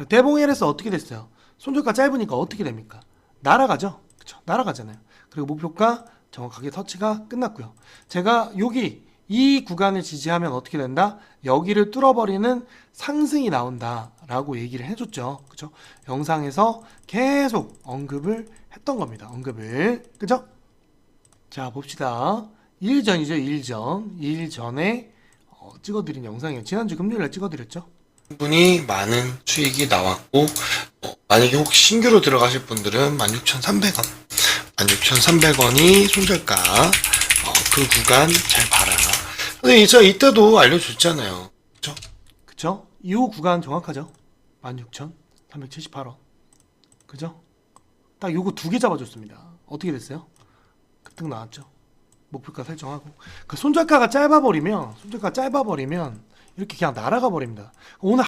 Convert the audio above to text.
자, 대봉 LS 어떻게 됐어요? 손절가 짧으니까 어떻게 됩니까? 날아가죠. 그쵸? 날아가잖아요. 그리고 목표가 정확하게 터치가 끝났고요. 제가 여기 이 구간을 지지하면 어떻게 된다? 여기를 뚫어버리는 상승이 나온다라고 얘기를 해줬죠. 그쵸? 영상에서 계속 언급을 했던 겁니다. 언급을. 그죠? 자, 봅시다. 1전이죠, 1전. 1전에 어, 찍어드린 영상이에요. 지난주 금요일에 찍어드렸죠. 충분히 많은 수익이 나왔고 어, 만약에 혹시 신규로 들어가실 분들은 16,300원 16,300원이 손절가 어, 그 구간 잘 봐라 근데 제가 이때도 알려줬잖아요 그쵸? 그쵸? 이 구간 정확하죠? 16,378원. 그죠? 딱 요거 두 개 잡아줬습니다. 어떻게 됐어요? 급등 나왔죠? 목표가 설정하고. 그 손절가가 짧아버리면, 손절가가 짧아버리면, 이렇게 그냥 날아가 버립니다. 오늘